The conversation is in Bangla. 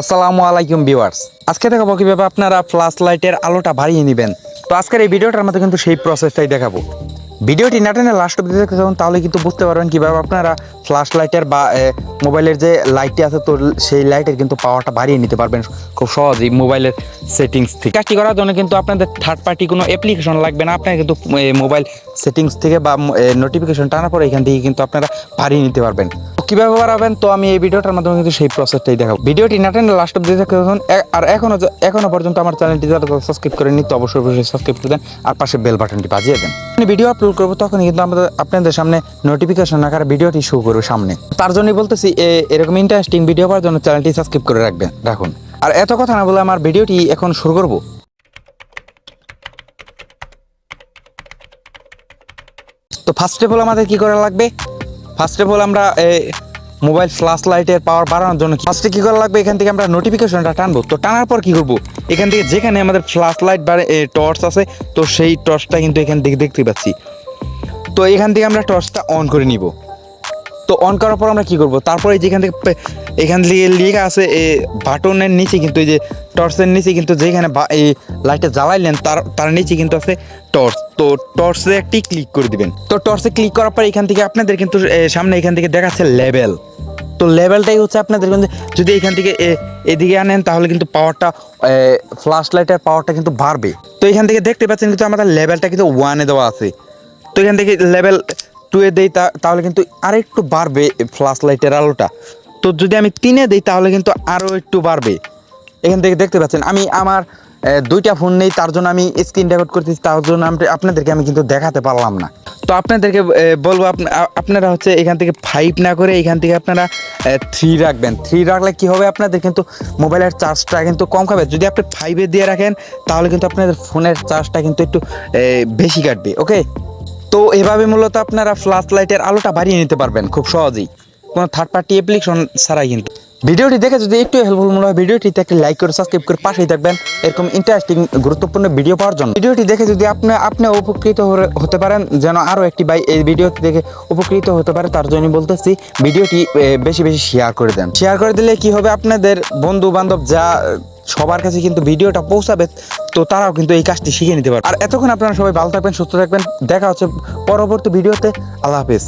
আসসালামু আলাইকুম ভিউয়ার্স। আজকে দেখাবো কীভাবে আপনারা ফ্ল্যাশ লাইটের আলোটা বাড়িয়ে নেবেন। তো আজকের এই ভিডিওটার মধ্যে কিন্তু সেই প্রসেসটাই দেখাবো। ভিডিওটি না টেনে লাস্ট অব্দি দেখতে তাহলে কিন্তু বুঝতে পারবেন কীভাবে আপনারা ফ্ল্যাশ লাইটের বা মোবাইলের যে লাইটটি আছে, তো সেই লাইটের কিন্তু পাওয়ারটা বাড়িয়ে নিতে পারবেন খুব সহজেই মোবাইলের সেটিংস থেকে। কাজটি করার জন্য কিন্তু আপনাদের থার্ড পার্টি কোনো অ্যাপ্লিকেশন লাগবে না, আপনারা কিন্তু মোবাইল সেটিংস থেকে বা নোটিফিকেশন টানার পরে এখান থেকে কিন্তু আপনারা বাড়িয়ে নিতে পারবেন। কীভাবে বাড়াবেন, তো আমি এই ভিডিওটার মাধ্যমে কিন্তু সেই প্রসেসটাই দেখাবো। ভিডিওটি না টেনে লাস্ট দেখতে থাকুন। আর এখনও এখনও পর্যন্ত আমার চ্যানেলটি যারা সাবস্ক্রাইব করে নিতে অবশ্যই অবশ্যই সাবস্ক্রাইব করে দেন আর পাশে বেল বাটনটি বাজিয়ে দেন। আমি ভিডিও আপলোড করব তখন কিন্তু আমাদের আপনাদের সামনে নোটিফিকেশন আকারে ভিডিওটি শো করবে সামনে। তার জন্যই বলতেছি এরকম ইন্টারেস্টিং ভিডিও পাওয়ার জন্য চ্যানেলটি সাবস্ক্রাইব করে রাখবেন। রাখুন। আর এত কথা না বলে আমার ভিডিওটি এখন শুরু করব। তো ফার্স্ট অফ অল আমাদের কি করা লাগবে? ফার্স্ট অফ অল আমরা এই মোবাইল ফ্ল্যাশ লাইটের পাওয়ার বাড়ানোর জন্য ফার্স্টে কী করা লাগবে? এখান থেকে আমরা নোটিফিকেশনটা টানবো। তো টানার পর কী করব? এখান থেকে যেখানে আমাদের ফ্ল্যাশ লাইট বা টর্চ আছে, তো সেই টর্চটা কিন্তু এখান থেকে দেখতে পাচ্ছি। তো এখান থেকে আমরা টর্চটা অন করে নিব। তো অন করার পর আমরা কী করব? তারপরে যেখান থেকে এখান থেকে লেখা আছে, এ বাটনের নিচে কিন্তু এই যে টর্চের নিচে কিন্তু যেখানে এই লাইটটা জ্বালাইলেন, তার তার নিচে কিন্তু আছে টর্চ তো টর্চে একটি ক্লিক করে দিবেন। তো টর্চে ক্লিক করার পর এখান থেকে আপনাদের কিন্তু সামনে এখান থেকে দেখাচ্ছে লেভেল তো লেভেলটাই হচ্ছে আপনাদের কিন্তু, যদি এখান থেকে এদিকে আনেন, তাহলে কিন্তু পাওয়ারটা ফ্ল্যাশ লাইটের পাওয়ারটা কিন্তু বাড়বে। তো এখান থেকে দেখতে পাচ্ছেন কিন্তু আমাদের লেভেলটা কিন্তু ওয়ানে দেওয়া আছে। তো এখান থেকে লেভেল টু এ তা- তাহলে কিন্তু আরেকটু বাড়বে ফ্ল্যাশ লাইটের আলোটা। তো যদি আমি তিনে দিই, তাহলে কিন্তু আরও একটু বাড়বে। এখান থেকে দেখতে পাচ্ছেন, আমি আমার দুইটা ফোন নেই, তার জন্য আমি স্ক্রিন রেকর্ড করতেছি, তার জন্য আপনাদেরকে আমি কিন্তু দেখাতে পারলাম না। তো আপনাদেরকে বলব আপনা- আপনারা হচ্ছে এখান থেকে ফাইভ না করে এখান থেকে আপনারা থ্রি রাখবেন। থ্রি রাখলে কি হবে আপনাদের কিন্তু মোবাইলের চার্জটা কিন্তু কম খাবে। যদি আপনি ফাইভে দিয়ে রাখেন, তাহলে কিন্তু আপনাদের ফোনের চার্জটা কিন্তু একটু বেশি কাটবে ওকে তো এভাবে মূলত আপনারা ফ্ল্যাশ লাইটের আলোটা বাড়িয়ে নিতে পারবেন খুব সহজেই। কোনো থার্ড পার্টি অ্যাপ্লিকেশন ছাড়াই কিন্তু। ভিডিওটি দেখে যদি একটু হেল্পফুল মনে হয়, ভিডিওটিতে একটা লাইক করে সাবস্ক্রাইব করে পাশেই থাকবেন। এরকম ইন্টারেস্টিং গুরুত্বপূর্ণ ভিডিও পাওয়ার জন্য। ভিডিওটি দেখে যদি আপনি আপনি উপকৃত হতে পারেন, যেন আরও একটি ভাই এই ভিডিওটি দেখে উপকৃত হতে পারে, তার জন্য বলতেছি, ভিডিওটি বেশি বেশি শেয়ার করে দেন। শেয়ার করে দিলে কি হবে? আপনাদের বন্ধু বান্ধব যা, সবার কাছে কিন্তু ভিডিওটা পৌঁছাবে, তো তারাও কিন্তু এই কাজটি শিখে নিতে পারবে। আর এতক্ষণ আপনারা সবাই ভালো থাকবেন, সুস্থ থাকবেন। দেখা হচ্ছে পরবর্তী ভিডিওতে আল্লাহ হাফেজ।